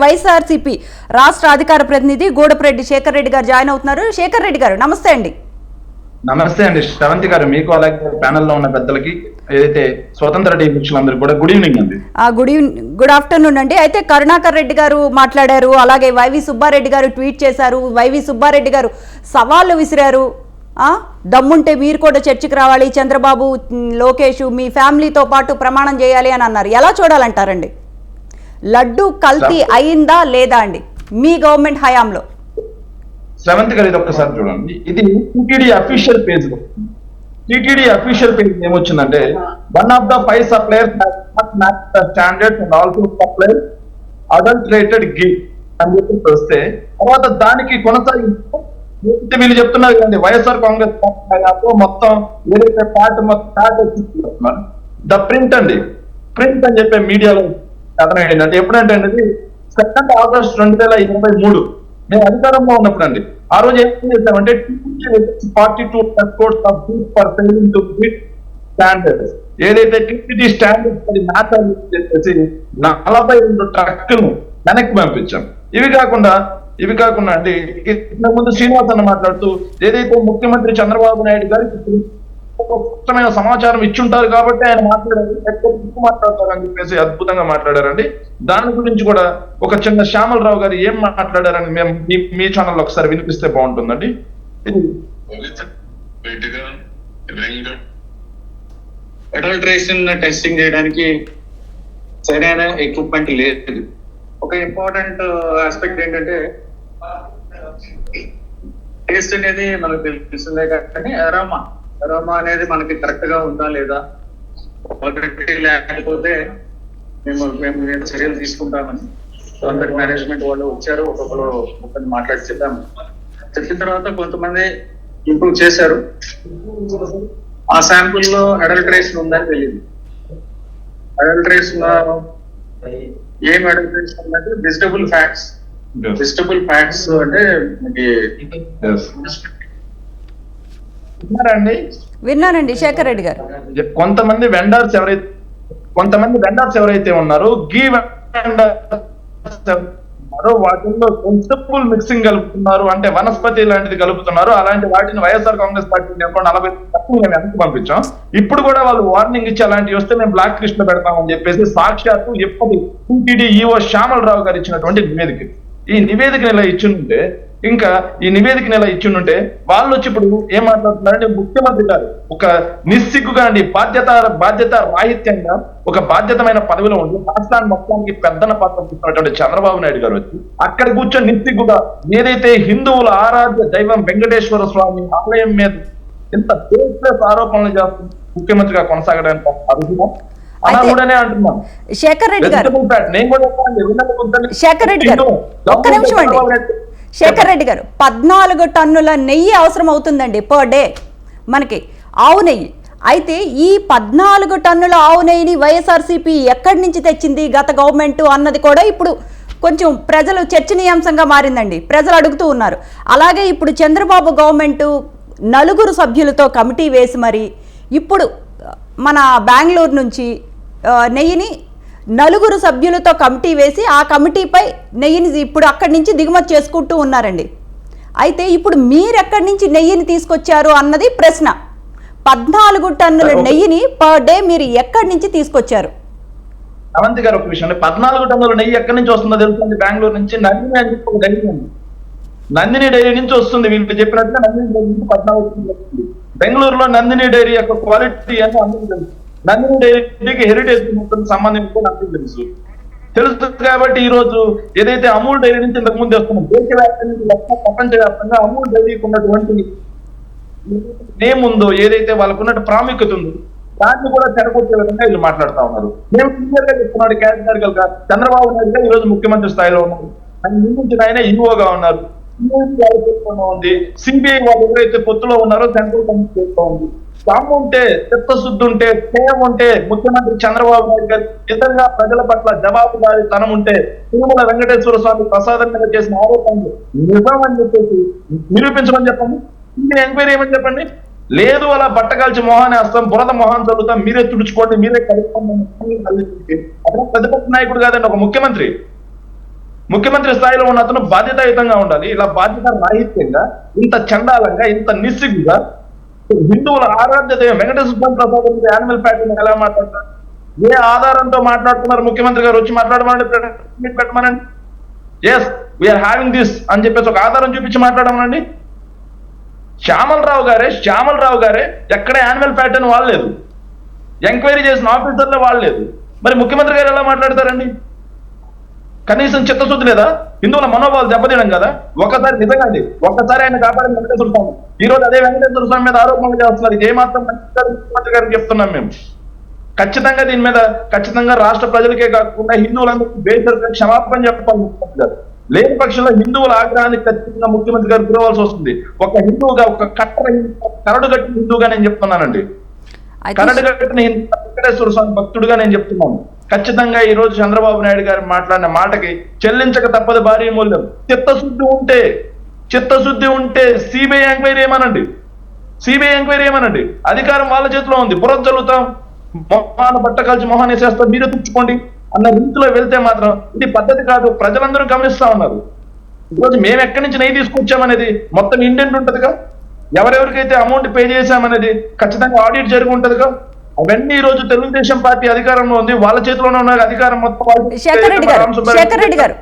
వైఎస్ఆర్సీపీ రాష్ట్ర అధికార ప్రతినిధి గూడపరెడ్డి శేఖర్ రెడ్డి గారు జాయిన్ అవుతున్నారు. శేఖర్ రెడ్డి గారు నమస్తే అండి. నమస్తే అండి. శ్రవంతి గారు మీకు అలాగే ప్యానెల్లో ఉన్న పెద్దలకి ఏదైతే స్వతంత్ర టీ వీక్షకులందరికీ కూడా గుడ్ ఈవినింగ్ అండి. ఆ, గుడ్ ఈవ్ గుడ్ ఆఫ్టర్నూన్ అండి. అయితే కరుణాకర్ రెడ్డి గారు మాట్లాడారు అలాగే వైవి సుబ్బారెడ్డి గారు ట్వీట్ చేశారు. వైవి సుబ్బారెడ్డి గారు సవాళ్ళు విసిరారు. దమ్ముంటే మీరు కూడా చర్చికి రావాలి చంద్రబాబు లోకేష్ మీ ఫ్యామిలీతో పాటు ప్రమాణం చేయాలి అని అన్నారు. ఎలా చూడాలంటారండి? లడ్డు కల్తీ అయిందా లేదా అండి? మీ గవర్నమెంట్ హయాంలో. శ్రవంతి గారు ఇది ఒక్కసారి చూడండి. ఇది TTD official page. TTD official page ఏమొచ్చిందంటే one of the five suppliers standards and also supply adulterated ghee అని చెప్పి వస్తే తర్వాత దానికి కొనసాగింపు వీళ్ళు చెప్తున్నారు కదండి వైఎస్ఆర్ కాంగ్రెస్ పార్టీ మొత్తం ఏదైతే ప్యాట్ మొత్తం ద ప్రింట్ అండి. ప్రింట్ అని చెప్పే మీడియాలో కథనం ఏంటంటే ఎప్పుడంటే అండి సెకండ్ ఆగస్ట్ రెండు వేల ఇరవై మూడు. మేము అధికారంలో ఉన్నప్పుడు అండి ఆ రోజు ఏం చేస్తామంటే forty two course of for failing to standards ఏదైతే టీసీటీ స్టాండర్డ్స్ అది మ్యాచ్ చేసేసి నలభై రెండు ట్రక్కులు వెనక్కి పంపించాం. ఇవి కాకుండా ఇవి కాకుండా అండి ఇంతకు ముందు శ్రీనివాస్ అన్న మాట్లాడుతూ ఏదైతే ముఖ్యమంత్రి చంద్రబాబు నాయుడు గారికి ఒక స్పష్టమైన సమాచారం ఇచ్చుంటారు కాబట్టి ఆయన మాట్లాడారు. మాట్లాడతారు అని చెప్పేసి అద్భుతంగా మాట్లాడారండి. దాని గురించి కూడా ఒక చిన్న శ్యామలరావు గారు ఏం మాట్లాడారని మేము మీ- మీ ఛానల్ ఒకసారి వినిపిస్తే బాగుంటుందండి. అడల్ట్రేషన్ టెస్టింగ్ చేయడానికి సరైన ఎక్విప్మెంట్ లేదు. ఒక ఇంపార్టెంట్ ఆస్పెక్ట్ uh, ఏంటంటే టేస్ట్ అనేది మనకు తెలిసిందే కానీ అరోమా అరోమా అనేది మనకి కరెక్ట్గా ఉందా లేదా? ఒకటి లేకపోతే మేము మేము చర్యలు తీసుకుంటామని. గవర్నమెంట్ మేనేజ్మెంట్ వాళ్ళు వచ్చారు ఒక్కొక్కరు ఒకరిని మాట్లాడి చెప్పాము. చెప్పిన తర్వాత కొంతమంది ఇంప్రూవ్ చేశారు. ఆ శాంపుల్లో అడల్ట్రేషన్ ఉందని తెలియదు. అడల్ట్రేషన్ ఏం అడల్ట్రేషన్ ఉందంటే వెజిటబుల్ ఫ్యాట్స్ వెజిటబుల్ ఫ్యాట్స్ అంటే. విన్నారండి? విన్నానండి శేఖర్ రెడ్డి గారు. కొంతమంది వెండర్స్ ఎవరైతే కొంతమంది వెండర్స్ ఎవరైతే ఉన్నారో గీ ఉన్నారో వాటిల్లో వెజిటబుల్ మిక్సింగ్ కలుపుతున్నారు. అంటే వనస్పతి లాంటిది కలుపుతున్నారు. అలాంటి వాటిని వైఎస్ఆర్ కాంగ్రెస్ పార్టీ నలభై తక్కువ మేము వెనక్కి పంపించాం? ఇప్పుడు కూడా వాళ్ళు వార్నింగ్ ఇచ్చి అలాంటివి వస్తే మేము బ్లాక్ లిస్ట్లో పెడతామని చెప్పేసి సాక్షాత్తు ఎప్పటి టీటీడీ ఈఓ శ్యామలరావు గారు ఇచ్చినటువంటి నివేదిక. ఈ నివేదికను ఇలా ఇచ్చింటే ఇంకా ఈ నివేదికను ఇలా ఇచ్చిండుంటే వాళ్ళు వచ్చి ఇప్పుడు ఏం మాట్లాడుతున్నారంటే ముఖ్యమంత్రి గారు ఒక నిస్సిగ్గుగా అండి బాధ్యత బాధ్యత రాహిత్యంగా ఒక బాధ్యతమైన పదవిలో ఉండి రాష్ట్రాన్ని మొత్తానికి పెద్దన పాత్ర తీసుకున్నటువంటి చంద్రబాబు నాయుడు గారు వచ్చి అక్కడ కూర్చొని నిస్సిగ్గుగా ఏదైతే హిందువుల ఆరాధ్య దైవం వెంకటేశ్వర స్వామి ఆలయం మీద ఇంత బేస్లెస్ ఆరోపణలు చేస్తూ ముఖ్యమంత్రిగా కొనసాగడానికి అర్హుడా శేఖర్ రెడ్డి గారు శేఖర్ రెడ్డి గారు ఒక్క నిమిషం అండి. శేఖర్ రెడ్డి గారు పద్నాలుగు టన్నుల నెయ్యి అవసరం అవుతుందండి పర్ డే మనకి ఆవు నెయ్యి. అయితే ఈ పద్నాలుగు టన్నుల ఆవు నెయ్యిని వైఎస్ఆర్సీపీ ఎక్కడి నుంచి తెచ్చింది? గత గవర్నమెంట్ అన్నది కూడా ఇప్పుడు కొంచెం ప్రజలు చర్చనీయాంశంగా మారిందండి. ప్రజలు అడుగుతూ ఉన్నారు. అలాగే ఇప్పుడు చంద్రబాబు గవర్నమెంట్ నలుగురు సభ్యులతో కమిటీ వేసి మరి ఇప్పుడు మన బెంగళూరు నుంచి నెయ్యిని నలుగురు సభ్యులతో కమిటీ వేసి ఆ కమిటీపై నెయ్యిని ఇప్పుడు అక్కడి నుంచి దిగుమతి చేసుకుంటూ ఉన్నారండి. అయితే ఇప్పుడు మీరు ఎక్కడి నుంచి నెయ్యిని తీసుకొచ్చారు అన్నది ప్రశ్న. పద్నాలుగు టన్నుల నెయ్యిని పర్ డే మీరు ఎక్కడి నుంచి తీసుకొచ్చారు? అవంతి గారు ఒక విషయం పద్నాలుగు టన్నుల నెయ్యి ఎక్కడి నుంచి వస్తుందో తెలుస్తుంది బెంగళూరు నుంచి నందిని అని చెప్పి డైరీ ఉంది. నందిని డైరీ నుంచి వస్తుంది. వీళ్ళు చెప్పినట్టుగా నందిని డైరీ నుంచి పద్నాలుగు బెంగళూరులో నందిని డైరీ యొక్క క్వాలిటీ అని అందరికీ తెలుసు. నందిని డైరీకి హెరిటేజ్ సంబంధం నాకు తెలుసు. తెలుసు కాబట్టి ఈ రోజు ఏదైతే అమూల్ డైరీ నుంచి ఇంతకు ముందు వస్తున్నాం దేశవ్యాప్తంగా ప్రపంచవ్యాప్తంగా అమూల్ డైరీకి ఉన్నటువంటి నేమ్ ఉందో ఏదైతే వాళ్ళకు ఉన్నట్టు ప్రాముఖ్యత ఉందో దాన్ని కూడా చెడగొట్టే విధంగా వీళ్ళు మాట్లాడుతా ఉన్నారు. మేము క్లియర్గా చెప్తున్నాడు క్యాటగరికల్గా చంద్రబాబు నాయుడు గారు ఈ రోజు ముఖ్యమంత్రి స్థాయిలో ఉన్నారు. ఆయన నియమించిన ఆయన ఈఓగా ఉన్నారు. ఉంది. సిబిఐ వాళ్ళు ఎవరైతే పొత్తులో ఉన్నారో సెంట్రల్ కమిషన్ చేస్తూ ఉంది. దమ్ ఉంటే చిత్తశుద్ధి ఉంటే క్షయం ఉంటే ముఖ్యమంత్రి చంద్రబాబు నాయుడు గారు నిజంగా ప్రజల పట్ల జవాబుదారి తనం ఉంటే తిరుమల వెంకటేశ్వర స్వామి ప్రసాదం మీద చేసిన ఆరోపణలు నిజం అని చెప్పేసి నిరూపించమని చెప్పండి. ఇది ఎంక్వైరీ ఏమని చెప్పండి. లేదు అలా బట్టకాల్చి మొహాన్ని వేస్తాం బురద మొహాన్ని చదువుతాం మీరే తుడుచుకోండి మీరే కలుపుకోండి అతను ప్రతిపక్ష నాయకుడు కాదండి ఒక ముఖ్యమంత్రి. ముఖ్యమంత్రి స్థాయిలో ఉన్న అతను బాధ్యతాయుతంగా ఉండాలి. ఇలా బాధ్యత రాహిత్యంగా ఇంత చండాలంగా ఇంత నిస్సిగ్గుగా హిందువుల ఆరాధ్య దైవం వెంకటేశ్వర స్వామి ప్రసాద్ యానిమల్ ప్యాటర్న్ ఎలా మాట్లాడతారు? ఏ ఆధారంతో మాట్లాడుతున్నారు? ముఖ్యమంత్రి గారు వచ్చి మాట్లాడమని పెట్టమనండి. Yes we are having this అని చెప్పేసి ఒక ఆధారం చూపించి మాట్లాడమనండి. శ్యామలరావు గారే శ్యామలరావు గారే ఎక్కడ యానిమల్ ప్యాటర్న్ వాడలేదు ఎంక్వైరీ చేసిన ఆఫీసర్లే వాడలేదు మరి ముఖ్యమంత్రి గారు ఎలా మాట్లాడతారండి? కనీసం చిత్తశుద్ధి లేదా? హిందువుల మనోభావాలు దెబ్బతీయడం కదా? ఒకసారి నిజంగా అండి ఒక్కసారి ఆయన కాపాడిన వెంకటేశ్వర స్వామి. ఈ రోజు అదే వెంకటేశ్వర స్వామి మీద ఆరోపణలు చేస్తున్నారు. ఇది ఏమాత్రం ముఖ్యమంత్రి గారికి చెప్తున్నాం మేము. ఖచ్చితంగా దీని మీద ఖచ్చితంగా రాష్ట్ర ప్రజలకే కాకుండా హిందువులందరికీ బేసరిగా క్షమాపణ చెప్పాలి ముఖ్యమంత్రి గారు లేని పక్షంలో హిందువుల ఆగ్రహానికి ఖచ్చితంగా ముఖ్యమంత్రి గారు గురవలసి వస్తుంది. ఒక హిందువుగా ఒక కట్టర కరడు కట్టిన హిందువుగా నేను చెప్తున్నానండి. కరడు కట్టిన వెంకటేశ్వర స్వామి భక్తుడుగా నేను చెప్తున్నాను. ఖచ్చితంగా ఈ రోజు చంద్రబాబు నాయుడు గారు మాట్లాడిన మాటకి చెల్లించక తప్పదు భారీ మూల్యం. చిత్తశుద్ధి ఉంటే చిత్తశుద్ధి ఉంటే సిబిఐ ఎంక్వైరీ ఏమనండి? సిబిఐ ఎంక్వైరీ ఏమనండి? అధికారం వాళ్ళ చేతిలో ఉంది. బురద మొహాన మొహాన్ని బట్ట కలిసి మొహాన్ని వేసేస్తాం. మీరే తుచ్చుకోండి అన్న రీతిలో వెళ్తే మాత్రం ఇది పద్ధతి కాదు. ప్రజలందరూ గమనిస్తా ఉన్నారు. ఈరోజు మేము ఎక్కడి నుంచి నెయ్యి తీసుకొచ్చామనేది మొత్తం ఇండెంట్ ఉంటదిగా? ఎవరెవరికైతే అమౌంట్ పే చేశామనేది ఖచ్చితంగా ఆడిట్ జరిగి ఉంటుందిగా? అవన్నీ ఈ రోజు తెలుగుదేశం పార్టీ అధికారంలో ఉంది. వాళ్ళ చేతిలోనే ఉన్న అధికారం మొత్తం శేఖర్ రెడ్డి గారు శేఖర్ రెడ్డి గారు.